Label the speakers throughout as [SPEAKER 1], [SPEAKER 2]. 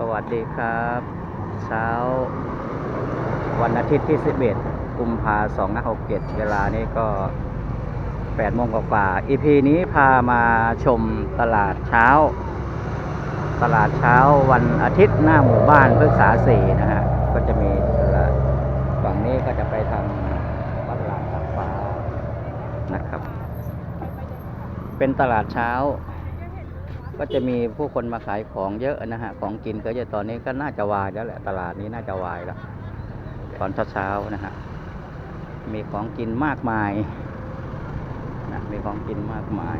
[SPEAKER 1] สวัสดีครับ เช้า วันอาทิตย์ที่ 11 กุมภาสองหเเวลานี้ก็8โมงกว่าๆ EP นี้พามาชมตลาดเช้า ตลาดเช้าวันอาทิตย์หน้าหมู่บ้านพฤกษาสี่นะฮะ ก็จะมีตลาดฝั่งนี้ก็จะไปทางวัดลานตักฟ้านะครับ เป็นตลาดเช้า ก็จะมีผู้คนมาขายของเยอะนะฮะ ของกินก็จะตอนนี้ก็น่าจะวายแล้วแหละตลาดนี้น่าจะวายแล้วตอนเช้าๆนะฮะ มีของกินมากมายนะมีของกินมากมาย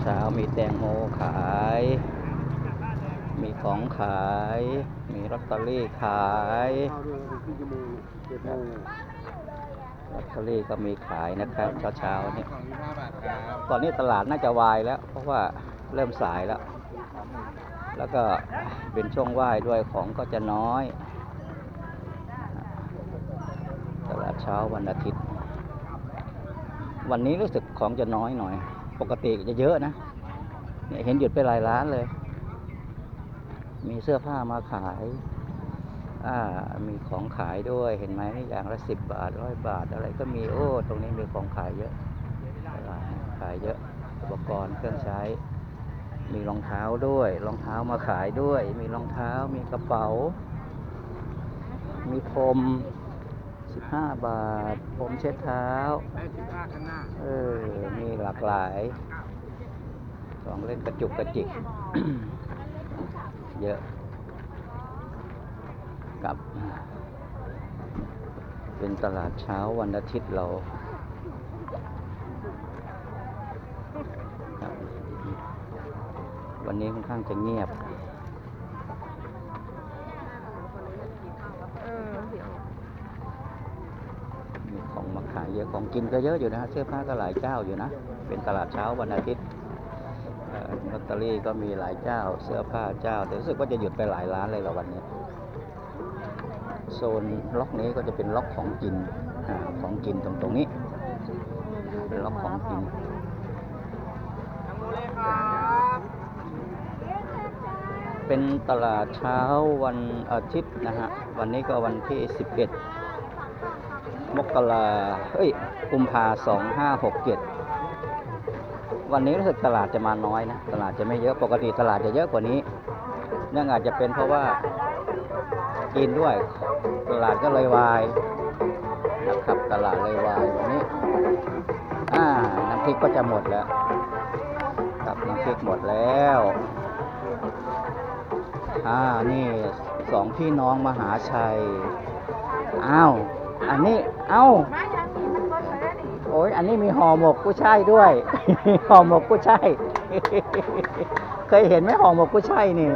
[SPEAKER 1] เช้ามีแตงโมขาย มีของขาย มีลอตเตอรี่ขาย ลอตเตอรี่ก็มีขายนะครับเช้าๆนี่
[SPEAKER 2] สองยี่ห้าบาทครับ
[SPEAKER 1] ตอนนี้ตลาดน่าจะวายแล้ว เพราะว่าเริ่มสายแล้ว แล้วก็เป็นช่วงไหว้ด้วยของก็จะน้อย ตลาดเช้าวันอาทิตย์ วันนี้รู้สึกของจะน้อยหน่อย ปกติจะเยอะนะเนี่ยเห็นหยุดไปหลายร้านเลย มีเสื้อผ้ามาขาย อ่ามีของขายด้วยเห็นไหมอย่างละสิบบาทร้อยบาทอะไรก็มีโอ้ตรงนี้มีของขายเยอะตลาดขายเยอะอุปกรณ์เครื่องใช้ มีรองเท้าด้วย รองเท้ามาขายด้วย มีรองเท้ามีกระเป๋า มีพรมสิบห้าบาทพรมเช็ดเท้า
[SPEAKER 2] แม่สิบห้าข้างหน้า
[SPEAKER 1] เออ มีหลากหลาย ของเล่นกระจุกกระจิก เยอะ กับ เป็นตลาดเช้าวันอาทิตย์เราวันนี้ค่อนข้างจะเงียบมีของมาขายเยอะของกินก็เยอะอยู่นะเสื้อผ้าก็หลายเจ้าอยู่นะ เป็นตลาดเช้าวันอาทิตย์ลอตเตอรี่ก็มีหลายเจ้า เสื้อผ้าเจ้าแต่รู้สึกว่าจะหยุดไปหลายร้านเลยละวันนี้ โซนล็อกนี้ก็จะเป็นล็อกของกินอของกินตรงตรงนี้ เป็นล็อกของกิน
[SPEAKER 2] เลครับ
[SPEAKER 1] เป็นตลาดเช้าวันอาทิตย์นะฮะ วันนี้ก็วันที่ 11 มกราเอ้ย กุมภาสองห้าหกเจ็ดวันนี้รู้สึกตลาดจะมาน้อยนะ ตลาดจะไม่เยอะ ปกติตลาดจะเยอะกว่านี้ เนื่องอาจจะเป็นเพราะว่า กินด้วย ตลาดก็เลยวายนะครับตลาดเลยวายวันนี้อ่าน้ำพริกก็จะหมดแล้วครับน้ำพริกหมดแล้วอ่านี่สองพี่น้องมหาชัยอ้าวอันนี้เอ้าโอ้ยอันนี้มีห่อหมกกุ้ยช่ายด้วย ห่อหมกกุ้ยช่ายเคยเห็นไหมห่อหมกกุ้ยช่ายนี่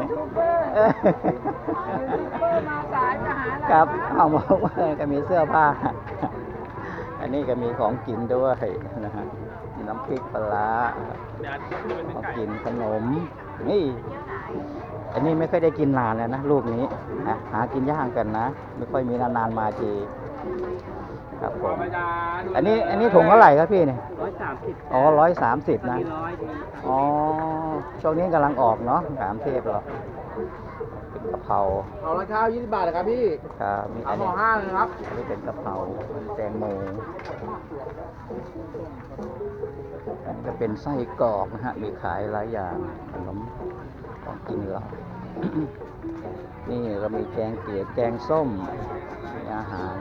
[SPEAKER 1] เออครับห่อหมกก็มีเสื้อผ้า อันนี้ก็มีของกินด้วยนะฮะน้ำพริกปลาร้าของกินขนม นี่ อันนี้ไม่ค่อยได้กินนานแล้วนะลูกนี้นะหากินยากกันนะ ไม่ค่อยมีนานๆมาทีครับผมอันนี้อันนี้ถุงเท่าไหร่ครับพี่เนี่ย
[SPEAKER 2] ร้อยสามสิบ
[SPEAKER 1] อ๋อร้อยสามสิบนะ
[SPEAKER 2] มีร้อยดี
[SPEAKER 1] อ๋อ ช่วงนี้กำลังออกเนาะสามเทพเหรอ เป็นกะเพรา
[SPEAKER 2] เอาละข้าวยี่สิบบาทนะครับพี่
[SPEAKER 1] ครับมี
[SPEAKER 2] เอา
[SPEAKER 1] อัน
[SPEAKER 2] ห่
[SPEAKER 1] นี้
[SPEAKER 2] อห้าเลยครับ
[SPEAKER 1] อันนี้เป็นกะเพราแตงโมอันนี้ก็เป็นไส้กรอกนะฮะมีขายหลายอย่างขนมของกินเรา นี่เรามีแกงเตี๋ยวแกงส้มมีอาหาร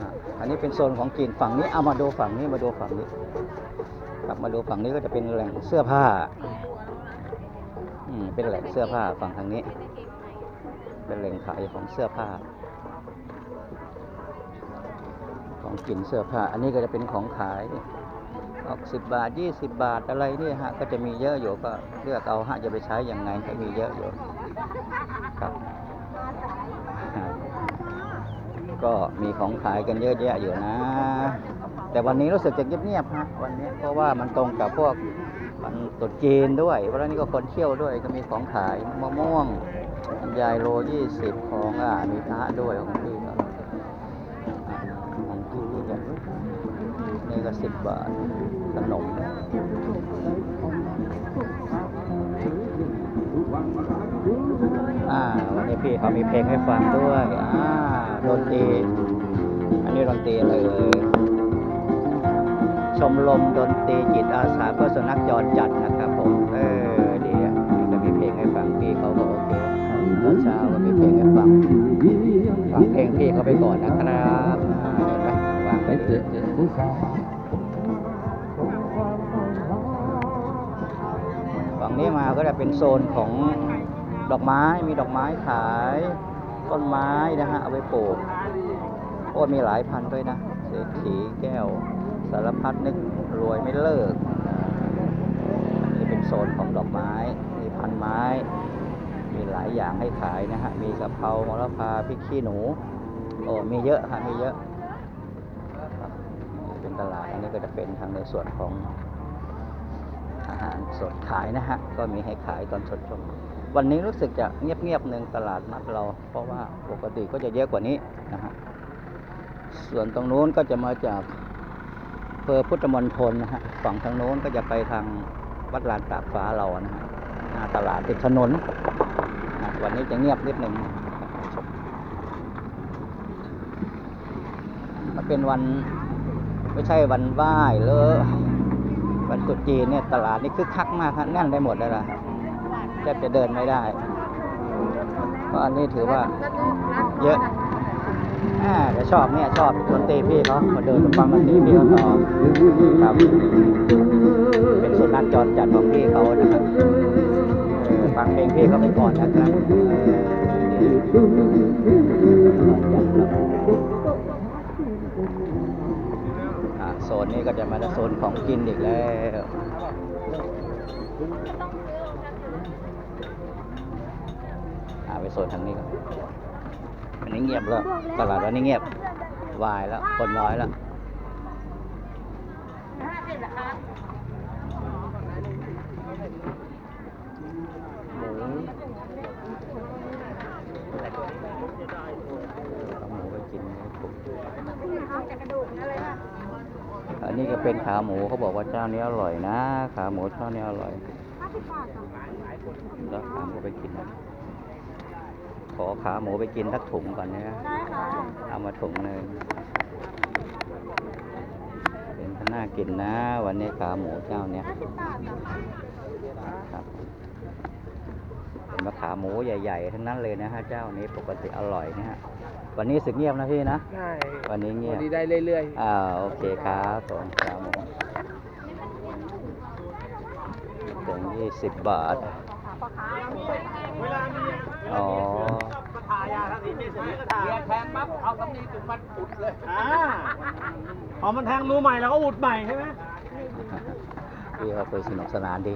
[SPEAKER 1] อะอันนี้เป็นโซนของกินฝั่งนี้เอามาดูฝั่งนี้มาดูฝั่งนี้ กลับมาดูฝั่งนี้ก็จะเป็นแหล่งเสื้อผ้า อืม เป็นแหล่งเสื้อผ้าฝั่งทางนี้ เป็นแหล่งขายของเสื้อผ้า ของกินเสื้อผ้า อันนี้ก็จะเป็นของขายออกสิบบาทยี่สิบบาทอะไรเนี่ยฮะ ก็จะมีเยอะอยู่ก็เลือกเอาฮะจะไปใช้ยังไงก็มีเยอะอยู่ครับ ก็มีของขายกันเยอะแยะอยู่นะ แต่วันนี้รู้สึกจะเงียบๆฮะวันนี้เพราะว่ามันตรงกับพวกมันตรุษจีนด้วย เพราะนั้ก็คนเที่ยวด้วยก็มีของขายมะม่วงยายโลยี่สิบของอ่ามีพระด้วยของพี่ก็ของพี่นี่ก็สิบบาทขนม เขามีเพลงให้ฟังด้วยอ่าดนตรีอันนี้ดนตรีอะไรเอ่ยชมรมดนตรีจิตอาสาเพื่อสุนัขจรจัดนะครับผมเออดีอะนี่ก็มีเพลงให้ฟังพี่เขาก็โอเคตอนเช้าก็มีเพลงให้ฟังฟังเพลงพี่เขาไปก่อนนะครับเห็นไหมวางไปเยอะฝั่งนี้มาก็จะเป็นโซนของ ดอกไม้มีดอกไม้ขาย ต้นไม้นะฮะเอาไปปลูกโอ้มีหลายพันธุ์ด้วยนะเศรษฐีแก้ว สารพัดนึกรวยไม่เลิกนี่เป็นโซนของดอกไม้ มีพันไม้ มีหลายอย่างให้ขายนะฮะ มีกะเพรามะละพาพริกขี้หนูโอ้มีเยอะฮะมีเยอะเป็นตลาดอันนี้ก็จะเป็นทางในส่วนของอาหารสดขายนะฮะ ก็มีให้ขายตอนสดๆวั วันนี้รู้สึกจะเงียบๆหนึ่งตลาดนัดเรา เพราะว่าปกติก็จะเยอะกว่านี้นะฮะส่วนตรงนู้นก็จะมาจากเภอพุทธมณฑลนะฮะฝั่งทางโน้นก็จะไปทางวัดลานตากฟ้าเรานะฮะหน้าตลาดติดถนนนะวันนี้จะเงียบนิดหนึ่งมันเป็นวันไม่ใช่วันไหว้เลยวันตรุษจีนเนี่ยตลาดนี่คึกคักมากฮะแน่นได้หมดเลยล่ะ แทบจะเดินไม่ได้ เพราะอันนี้ถือว่าเยอะอ่าแต่ชอบเนี่ยชอบดนตรีพี่เขามาเดินฟังดนตรีพี่เขาต่อครับ เป็นสุนัขจรจัดของพี่เขานะครับฟังเพลงพี่เขาไปก่อนนะครับโซนนี้ก็จะมาโซนของกินอีกแล้ว อาไปโซนทางนี้ครับอันนี้เงียบแล้วตลาดวันนี้เงียบวายแล้วคนน้อยแล้วหมูเอาหมูไปกินอันนี้ก็เป็นขาหมูเขาบอกว่าเจ้านี้อร่อยนะ ขาหมูเจ้านี้อร่อยแล้วขาหมูไปกินนะ ขอขาหมูไปกินสักถุงก่อนนะเอามาถุงหนึ่งเป็นน่ากินนะ วันนี้ขาหมูเจ้าเนี้ยครับเป็นมะขามหมูใหญ่ ๆ ทั้งนั้นเลยนะฮะเจ้านี้ปกติอร่อยนะฮะวันนี้สึกเงียบนะพี่นะ
[SPEAKER 2] ใช่
[SPEAKER 1] วันนี้เงียบ
[SPEAKER 2] วันนี้ได้เรื่อย
[SPEAKER 1] อ่าโอเคครับผมขาหมูถึงยี่สิบบาทอ๋อ
[SPEAKER 2] ๆทายาทั้งนี้ เสียก็ทาแทงปั๊บเอาตำนี้ถึงมันอุดเลยอ่าพอมันแทงรูใหม่แล้วก็อุดใหม่ใช่ไหม
[SPEAKER 1] พี่เขาเคยสนุกสนานดี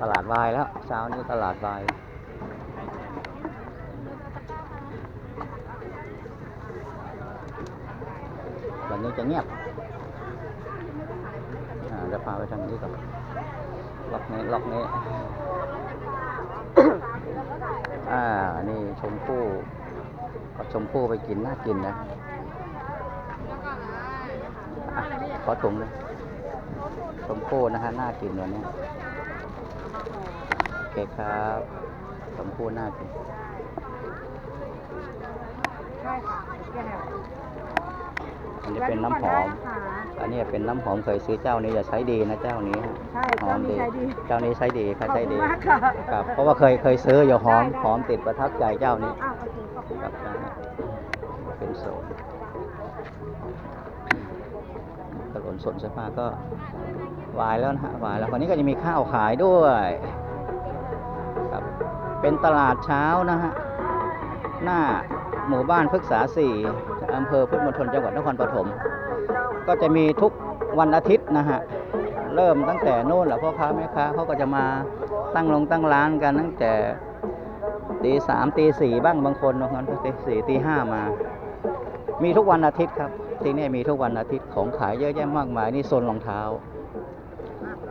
[SPEAKER 1] ตลาดวายแล้วเช้านี้ตลาดวายวันนี้จะเงียบอ่าจะพาไปทางนี้ก่อนล็อกนี้ล็อกนี้ อ่า นี่ชมพู่ เอาชมพู่ไปกินน่ากินนะอะขอถุงเลยชมพู่นะฮะน่ากินวันนี้โอเคครับชมพู่น่ากินอันนี้เป็นน้ำหอม อันนี้เป็นน้ำหอมเคยซื้อเจ้านี้จะใช้ดีนะเจ้านี้
[SPEAKER 3] ใช่
[SPEAKER 1] หอมดี เจ้านี้ใช้ดีค่ะ
[SPEAKER 3] ขอบ
[SPEAKER 1] ใช้
[SPEAKER 3] คุ
[SPEAKER 1] ดี
[SPEAKER 3] ณมากค่ะ
[SPEAKER 1] ครับเพราะว่าเคยเคยซื้ออยู่หอม
[SPEAKER 3] ได้ได้
[SPEAKER 1] หอมติดประทับใจเจ้านี้
[SPEAKER 3] อ้าวโอเคขอบคุณ
[SPEAKER 1] ครับใช่เป็น โซนถนนสนเสื้อผ้าก็วายแล้วนะฮะวายแล้ววันนี้ก็จะมีข้าวขายด้วยครับเป็นตลาดเช้านะฮะหน้าหมู่บ้านพฤกษาสี่อำเภอพุทธมณฑลจังหวัดนครปฐมก็จะมีทุกวันอาทิตย์นะฮะเริ่มตั้งแต่โน่นแหละพ่อค้าแม่ค้าเขาก็จะมาตั้งลงตั้งร้านกันตั้งแต่ตีสามตีสี่บ้างบางคนบางคนตีสี่ตีห้ามา มีทุกวันอาทิตย์ครับที่นี่มีทุกวันอาทิตย์ของขายเยอะแยะมากมายนี่โซนรองเท้า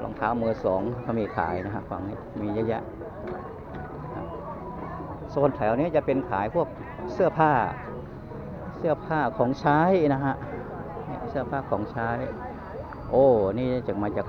[SPEAKER 1] รองเท้ามือสองเขามีขายนะฮะฝั่งนี้มีเยอะแยะโซนแถวนี้จะเป็นขายพวกเสื้อผ้า เสื้อผ้าของใช้นะฮะเสื้อผ้าของใช้ โอ้นี่จะมาจาก